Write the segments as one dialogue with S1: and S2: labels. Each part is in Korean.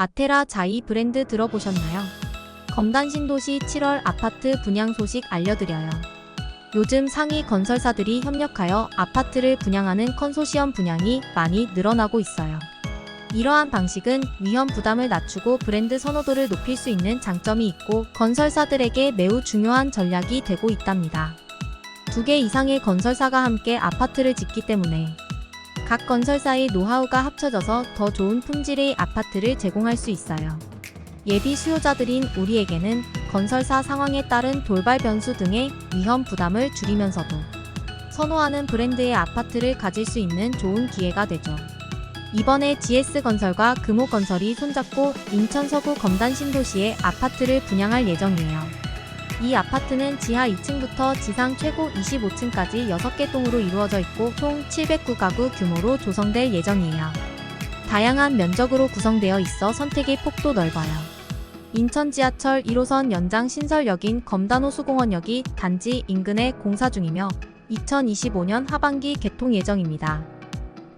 S1: 아테라 자이 브랜드 들어보셨나요? 검단 신도시 7월 아파트 분양 소식 알려드려요. 요즘 상위 건설사들이 협력하여 아파트를 분양하는 컨소시엄 분양이 많이 늘어나고 있어요. 이러한 방식은 위험 부담을 낮추고 브랜드 선호도를 높일 수 있는 장점이 있고 건설사들에게 매우 중요한 전략이 되고 있답니다. 두 개 이상의 건설사가 함께 아파트를 짓기 때문에 각 건설사의 노하우가 합쳐져서 더 좋은 품질의 아파트를 제공할 수 있어요. 예비 수요자들인 우리에게는 건설사 상황에 따른 돌발 변수 등의 위험 부담을 줄이면서도 선호하는 브랜드의 아파트를 가질 수 있는 좋은 기회가 되죠. 이번에 GS건설과 금호건설이 손잡고 인천 서구 검단 신도시에 아파트를 분양할 예정이에요. 이 아파트는 지하 2층부터 지상 최고 25층까지 6개 동으로 이루어져 있고 총 709가구 규모로 조성될 예정이에요. 다양한 면적으로 구성되어 있어 선택의 폭도 넓어요. 인천 지하철 1호선 연장 신설역인 검단호수공원역이 단지 인근에 공사 중이며 2025년 하반기 개통 예정입니다.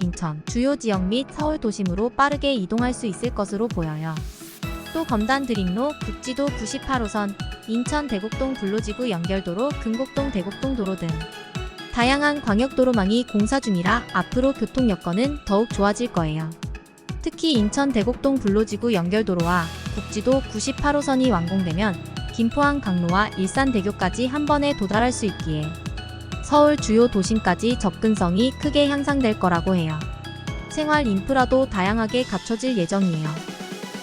S1: 인천 주요 지역 및 서울 도심으로 빠르게 이동할 수 있을 것으로 보여요. 또 검단 드림로 국지도 98호선 인천 대곡동 불로지구 연결도로 금곡동 대곡동 도로 등 다양한 광역도로망이 공사 중이라 앞으로 교통 여건은 더욱 좋아질 거예요. 특히 인천 대곡동 불로지구 연결도로와 국지도 98호선이 완공되면 김포항 강로와 일산대교까지 한 번에 도달할 수 있기에 서울 주요 도심까지 접근성이 크게 향상될 거라고 해요. 생활 인프라도 다양하게 갖춰질 예정이에요.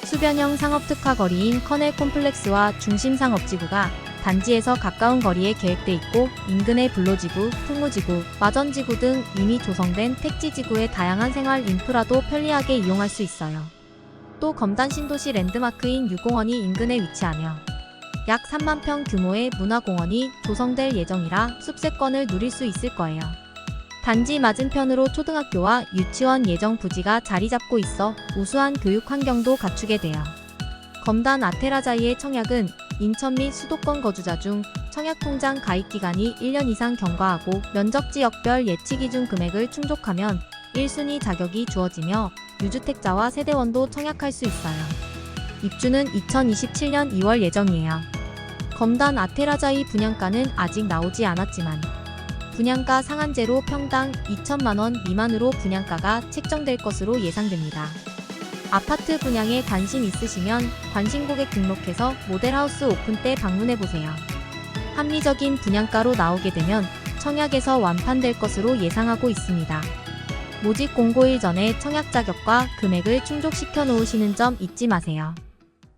S1: 수변형 상업특화 거리인 커넬 콤플렉스와 중심 상업지구가 단지에서 가까운 거리에 계획돼 있고 인근의 불로지구, 풍무지구, 마전지구 등 이미 조성된 택지지구의 다양한 생활 인프라도 편리하게 이용할 수 있어요. 또 검단 신도시 랜드마크인 유공원이 인근에 위치하며 약 3만 평 규모의 문화공원이 조성될 예정이라 숲세권을 누릴 수 있을 거예요. 단지 맞은편으로 초등학교와 유치원 예정 부지가 자리 잡고 있어 우수한 교육 환경도 갖추게 돼요. 검단 아테라자이의 청약은 인천 및 수도권 거주자 중 청약통장 가입 기간이 1년 이상 경과하고 면적 지역별 예치 기준 금액을 충족하면 1순위 자격이 주어지며 유주택자와 세대원도 청약할 수 있어요. 입주는 2027년 2월 예정이에요. 검단 아테라자이 분양가는 아직 나오지 않았지만 분양가 상한제로 평당 2천만원 미만으로 분양가가 책정될 것으로 예상됩니다. 아파트 분양에 관심 있으시면 관심 고객 등록해서 모델하우스 오픈 때 방문해보세요. 합리적인 분양가로 나오게 되면 청약에서 완판될 것으로 예상하고 있습니다. 모집 공고일 전에 청약 자격과 금액을 충족시켜 놓으시는 점 잊지 마세요.